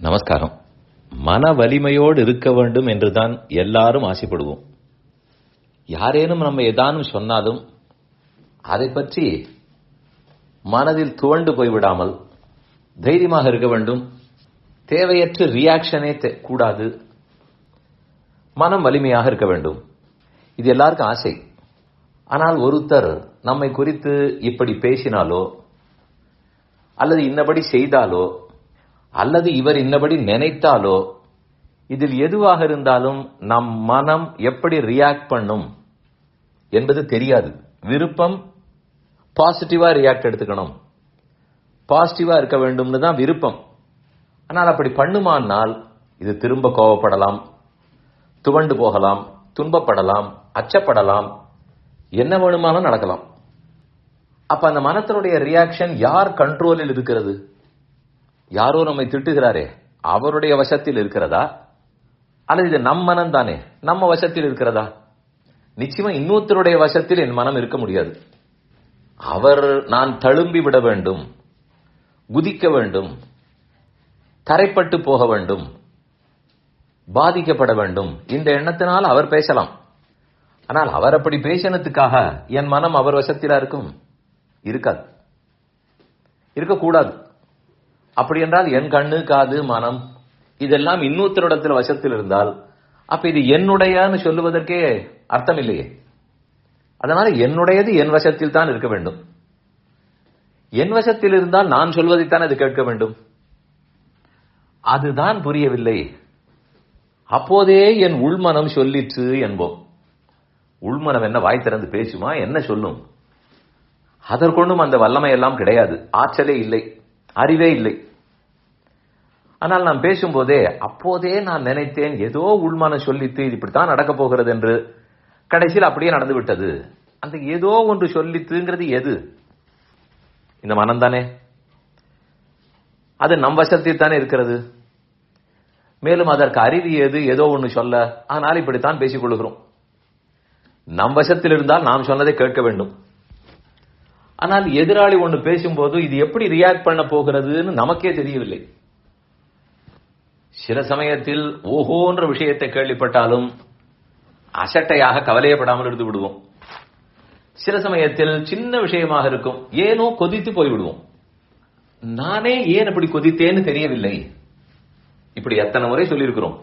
நமஸ்காரம். மன வலிமையோடு இருக்க வேண்டும் என்றுதான் எல்லாரும் ஆசைப்படுவோம். யாரேனும் நம்ம ஏதானும் சொன்னாலும் அதை பற்றி மனதில் துவண்டு போய்விடாமல் தைரியமாக இருக்க வேண்டும். தேவையற்ற ரியாக்ஷனே கூடாது. மனம் வலிமையாக இருக்க வேண்டும். இது எல்லாருக்கும் ஆசை. ஆனால் ஒருத்தர் நம்மை குறித்து இப்படி பேசினாலோ அல்லது இன்னபடி செய்தாலோ அல்லது இவர் இன்னபடி நினைத்தாலோ இதில் எதுவாக இருந்தாலும் நம் மனம் எப்படி ரியாக்ட் பண்ணும் என்பது தெரியாது. விருப்பம் பாசிட்டிவா ரியாக்ட் எடுத்துக்கணும். பாசிட்டிவா இருக்க வேண்டும்னு தான் விருப்பம். ஆனால் அப்படி பண்ணுமானால் இது திரும்ப கோவப்படலாம் துவண்டு போகலாம் துன்பப்படலாம் அச்சப்படலாம் என்ன வேணுமானாலும் நடக்கலாம். அப்ப அந்த மனத்தினுடைய ரியாக்ஷன் யார் கண்ட்ரோலில் இருக்கிறது? யாரோ நம்மை திட்டுகிறாரே அவருடைய வசத்தில் இருக்கிறதா? அல்லது இது நம் மனம் தானே? நம்ம வசத்தில் இருக்கிறதா? நிச்சயமா இன்னொருத்தருடைய வசத்தில் என் மனம் இருக்க முடியாது. அவர் நான் தழும்பி விட வேண்டும் குதிக்க வேண்டும் தரைப்பட்டு போக வேண்டும் பாதிக்கப்பட வேண்டும். இந்த எண்ணத்தினால் அவர் பேசலாம். ஆனால் அவர் அப்படி பேசினதுக்காக என் மனம் அவர் வசத்திலா இருக்கும்? இருக்காது. இருக்கக்கூடாது. அப்படி என்றால் என் கண்ணு காது மனம் இதெல்லாம் இன்னொருத்தரிடத்தில் வசத்தில் இருந்தால் அப்ப இது என்னுடையன்னு சொல்லுவதற்கே அர்த்தம் இல்லையே அதனால என்னுடையது என் வசத்தில் தான் இருக்க வேண்டும். என் வசத்தில் இருந்தால் நான் சொல்வதைத்தான் அது கேட்க வேண்டும். அதுதான் புரியவில்லை. அப்போதே என் உள்மனம் சொல்லிற்று என்போம். உள்மனம் என்ன வாய் திறந்து பேசுமா? என்ன சொல்லும்? அதற்கொண்டும் அந்த வல்லமை எல்லாம் கிடையாது. ஆற்றலே இல்லை. அறிவே இல்லை. ஆனால் நான் பேசும்போதே அப்போதே நான் நினைத்தேன் ஏதோ உள்மனம் சொல்லித்து இது இப்படித்தான் நடக்கப் போகிறது என்று. கடைசியில் அப்படியே நடந்து விட்டது. அந்த ஏதோ ஒன்று சொல்லித்துங்கிறது எது? இந்த மனம் தானே? அது நம் வசத்தில் தானே இருக்கிறது. மேலும் அதற்கு அறிவு எது? ஏதோ ஒன்று சொல்ல. ஆனால் இப்படித்தான் பேசிக் கொள்கிறோம். நம் வசத்தில் இருந்தால் நாம் சொன்னதை கேட்க வேண்டும். ஆனால் எதிராளி ஒன்று பேசும்போது இது எப்படி ரியாக்ட் பண்ண போகிறதுன்னு நமக்கே தெரியவில்லை. சில சமயத்தில் ஓஹோன்ற விஷயத்தை கேள்விப்பட்டாலும் அசட்டையாக கவலையப்படாமல் இருந்து விடுவோம். சில சமயத்தில் சின்ன விஷயமாக இருக்கும். ஏனோ கொதித்து போய்விடுவோம். நானே ஏன் அப்படி கொதித்தேன்னு தெரியவில்லை. இப்படி எத்தனை முறை சொல்லியிருக்கிறோம்.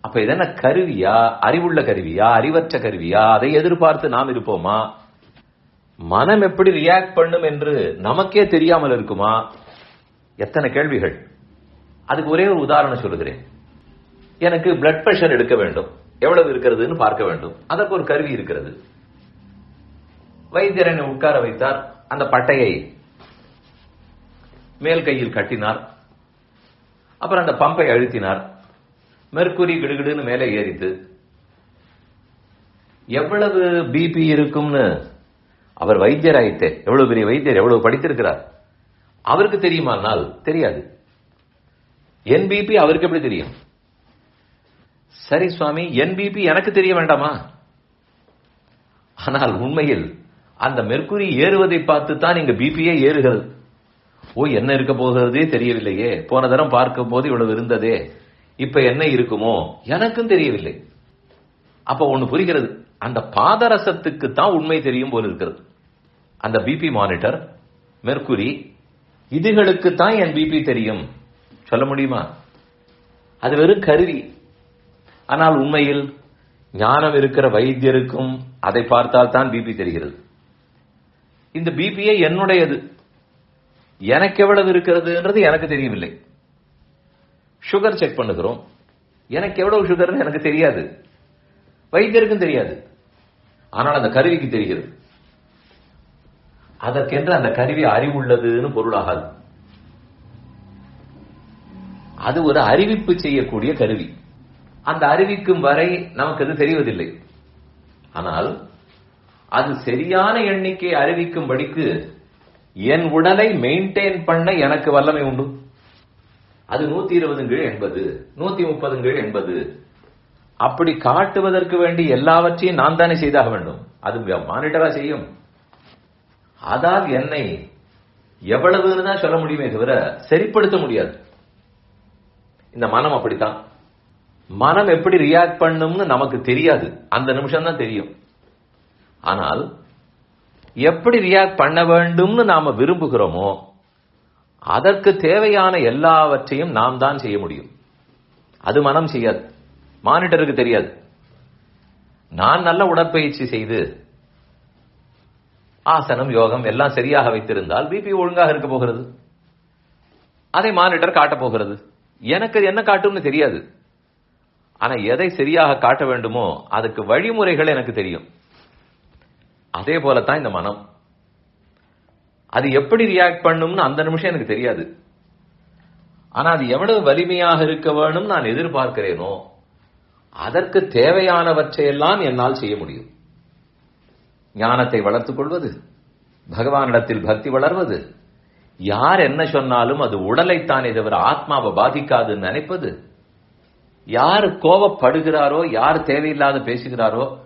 அப்ப இது கருவியா? அறிவுள்ள கருவியா? அறிவற்ற கருவியா? அதை எதிர்பார்த்து நாம் இருப்போமா? மனம் எப்படி ரியாக்ட் பண்ணும் என்று நமக்கே தெரியாமல் இருக்குமா? எத்தனை கேள்விகள். அதுக்கு ஒரே ஒரு உதாரணம் சொல்லுகிறேன். எனக்கு பிளட் பிரஷர் எடுக்க வேண்டும். எவ்வளவு இருக்கிறதுன்னு பார்க்க வேண்டும். அதற்கு ஒரு கருவி இருக்கிறது. வைத்தியர் என்னை உட்கார வைத்தார். அந்த பட்டையை மேல் கையில் கட்டினார். அப்புறம் அந்த பம்பை அழுத்தினார். மெர்க்குரி கிடுகிடுன்னு மேலே ஏறித்து எவ்வளவு பிபி இருக்கும்னு அவர் வைத்தியர் ஆயிட்டே எவ்வளவு பெரிய வைத்தியர் எவ்வளவு படித்திருக்கிறார்? அவருக்கு தெரியுமானால் தெரியாது. என் பிபி அவருக்கு எப்படி தெரியும்? சரி சுவாமி என் பிபி எனக்கு தெரிய வேண்டாமா? ஆனால் உண்மையில் அந்த மெர்குரி ஏறுவதை பார்த்து தான் இங்க பிபியே ஏறுகிறது. ஓ என்ன இருக்க போகிறதே தெரியவில்லையே. போன தரம் பார்க்கும் போது இவ்வளவு இருந்ததே. இப்ப என்ன இருக்குமோ? எனக்கும் தெரியவில்லை. அப்ப ஒண்ணு புரிகிறது. அந்த பாதரசத்துக்கு தான் உண்மை தெரியும் போல இருக்கிறது. அந்த பிபி மானிட்டர் மெர்குரி இதுகளுக்கு தான் என் பிபி தெரியும். சொல்ல முடியுமா? அது வெறும் கருவி. ஆனால் உண்மையில் ஞானம் இருக்கிற வைத்தியருக்கும் அதை பார்த்தால் தான் பிபி தெரிகிறது. இந்த பிபியே என்னுடையது? எனக்கு எவ்வளவு இருக்கிறதுன்றது எனக்கு தெரியவில்லை. சுகர் செக் பண்ணுகிறோம். எனக்கு எவ்வளவு சுகர்னு எனக்கு தெரியாது. வைத்தியருக்கும் தெரியாது. ஆனால் அந்த கருவிக்கு தெரிகிறது. அதற்கென்று அந்த கருவி அறிவுள்ளதுன்னு பொருளாகாது. அது ஒரு அறிவிப்பு செய்யக்கூடிய கருவி. அந்த அறிவிக்கும் வரை நமக்கு அது தெரிவதில்லை. ஆனால் அது சரியான எண்ணிக்கை அறிவிக்கும்படிக்கு என் உடலை மெயின்டைன் பண்ண எனக்கு வல்லமை உண்டு. அது நூத்தி இருபது கீழ் எண்பது நூத்தி முப்பது கீழ் எண்பது. அப்படி காட்டுவதற்கு வேண்டி எல்லாவற்றையும் நான் தானே செய்தாக வேண்டும். அது மானிட்டரா செய்யும். அதால் என்னை எவ்வளவுன்னு தான் சொல்ல முடியுமே தவிர சரிப்படுத்த முடியாது. இந்த மனம் அப்படித்தான். மனம் எப்படி ரியாக்ட் பண்ணும்னு நமக்கு தெரியாது. அந்த நிமிஷம் தான் தெரியும். ஆனால் எப்படி ரியாக்ட் பண்ண வேண்டும்னு நாம விரும்புகிறோமோ அதற்கு தேவையான எல்லாவற்றையும் நாம் தான் செய்ய முடியும். அது மனம் செய்யாது. மானிட்டருக்கு தெரியாது. நான் நல்ல உடற்பயிற்சி செய்து ஆசனம் யோகம் எல்லாம் சரியாக வைத்திருந்தால் பிபி ஒழுங்காக இருக்க போகிறது. அதை மானிட்டர் காட்டப் போகிறது. எனக்கு அது என்ன காட்டும்னு தெரியாது. ஆனா எதை சரியாக காட்ட வேண்டுமோ அதுக்கு வழிமுறைகள் எனக்கு தெரியும். அதே போலத்தான் இந்த மனம். அது எப்படி ரியாக்ட் பண்ணும்னு அந்த நிமிஷம் எனக்கு தெரியாது. ஆனா அது எவ்வளவு வலிமையாக இருக்க வேணும் நான் எதிர்பார்க்கிறேனோ அதற்கு தேவையானவற்றையெல்லாம் என்னால் செய்ய முடியும். ஞானத்தை வளர்த்துக் கொள்வது பகவானிடத்தில் பக்தி வளர்வது யார் என்ன சொன்னாலும் அது உடலைத்தானே தவிர ஆத்மாவை பாதிக்காதுன்னு நினைப்பது? யார் கோபப்படுகிறாரோ யார் தேவையில்லாத பேசுகிறாரோ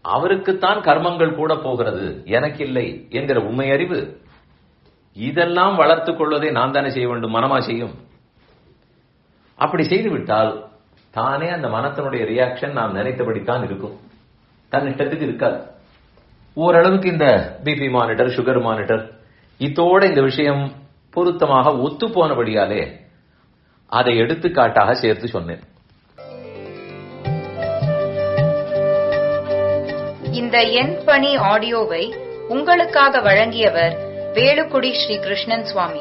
அவருக்குத்தான் கர்மங்கள் கூட போகிறது. எனக்கு இல்லை என்கிற உண்மை அறிவு. இதெல்லாம் வளர்த்துக் கொள்வதை நான் தானே செய்ய வேண்டும் மனமா செய்யும்? அப்படி செய்துவிட்டால் தானே அந்த மனத்தினுடைய ரியாக்ஷன் நாம் நினைத்தபடித்தான் இருக்கும். தன் இஷ்டத்துக்கு இருக்காது. ஓரளவுக்கு இந்த பிபி மானிட்டர் சுகர் மானிட்டர் இதோட இந்த விஷயம் பொருத்தமாக ஒத்து போனபடியாலே அதை எடுத்துக்காட்டாக சேர்த்து சொன்னேன். இந்த என் பணி ஆடியோவை உங்களுக்காக வழங்கியவர் வேலுக்குடி ஸ்ரீ கிருஷ்ணன் சுவாமி.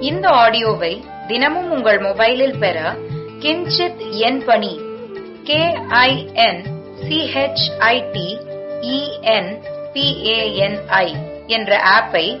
இந்த ஆடியோவை தினமும் உங்கள் மொபைலில் பெற கிஞ்சித் என் பணி கே ஐ என் சிஹெச்ஐடி இஎன் பிஏஎன்ஐ என்ற ஆப்பை